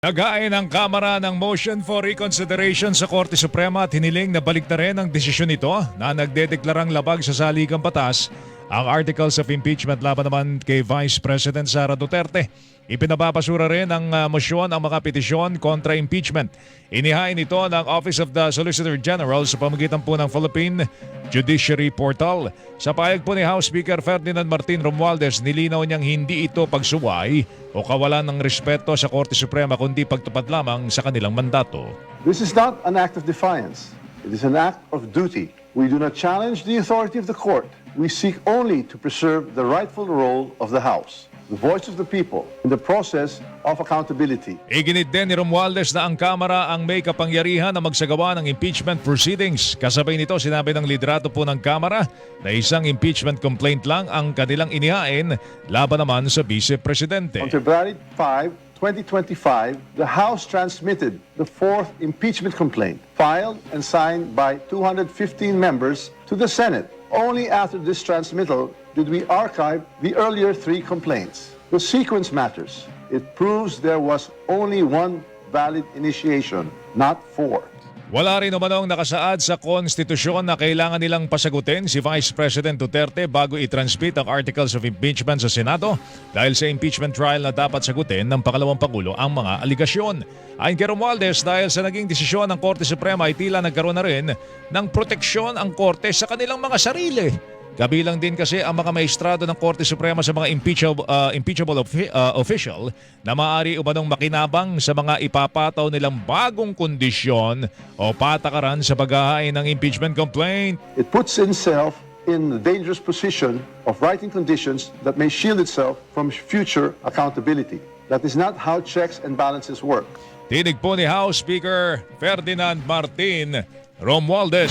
Nagain ang Kamara ng motion for reconsideration sa Korte Suprema at hiniling na balik na rin ang desisyon nito na nagdedeklarang labag sa saligang batas ang articles of impeachment laban naman kay Vice President Sara Duterte. Ipinababasura rin ng uh, mosyon ang mga petisyon kontra impeachment. Inihain ito ng Office of the Solicitor General sa pamagitan po ng Philippine Judiciary Portal. Sa payag po ni House Speaker Ferdinand Martin Romualdez, nilinaw niyang hindi ito pagsuway o kawalan ng respeto sa Korte Suprema kundi pagtupad lamang sa kanilang mandato. This is not an act of defiance. It is an act of duty. We do not challenge the authority of the court. We seek only to preserve the rightful role of the House, the voice of the people, in the process of accountability. Iginit din ni Romualdez na ang Kamara ang may kapangyarihan na magsagawa ng impeachment proceedings. Kasabay nito sinabi ng liderato po ng Kamara na isang impeachment complaint lang ang kanilang inihain laban naman sa Vice Presidente. On February 5, 2025, the House transmitted the fourth impeachment complaint, filed and signed by 215 members, to the Senate. Only after this transmittal did we archive the earlier three complaints. The sequence matters. It proves there was only one valid initiation, not four. Wala rin umanong nakasaad sa konstitusyon na kailangan nilang pasagutin si Vice President Duterte bago i-transmit ang articles of impeachment sa Senado dahil sa impeachment trial na dapat sagutin ng pangalawang Pangulo ang mga aligasyon. Ayon kay Romualdez, dahil sa naging desisyon ng Korte Suprema ay tila nagkaroon na rin ng proteksyon ang Korte sa kanilang mga sarili. Kabilang din kasi ang mga maestrado ng Korte Suprema sa mga impeachable, uh, impeachable offi- uh, official na maaari umanong makinabang sa mga ipapataw nilang bagong kondisyon o patakaran sa paghahain ng impeachment complaint. It puts itself in the dangerous position of writing conditions that may shield itself from future accountability. That is not how checks and balances work. Tinig po ni House Speaker Ferdinand Martin Romualdez.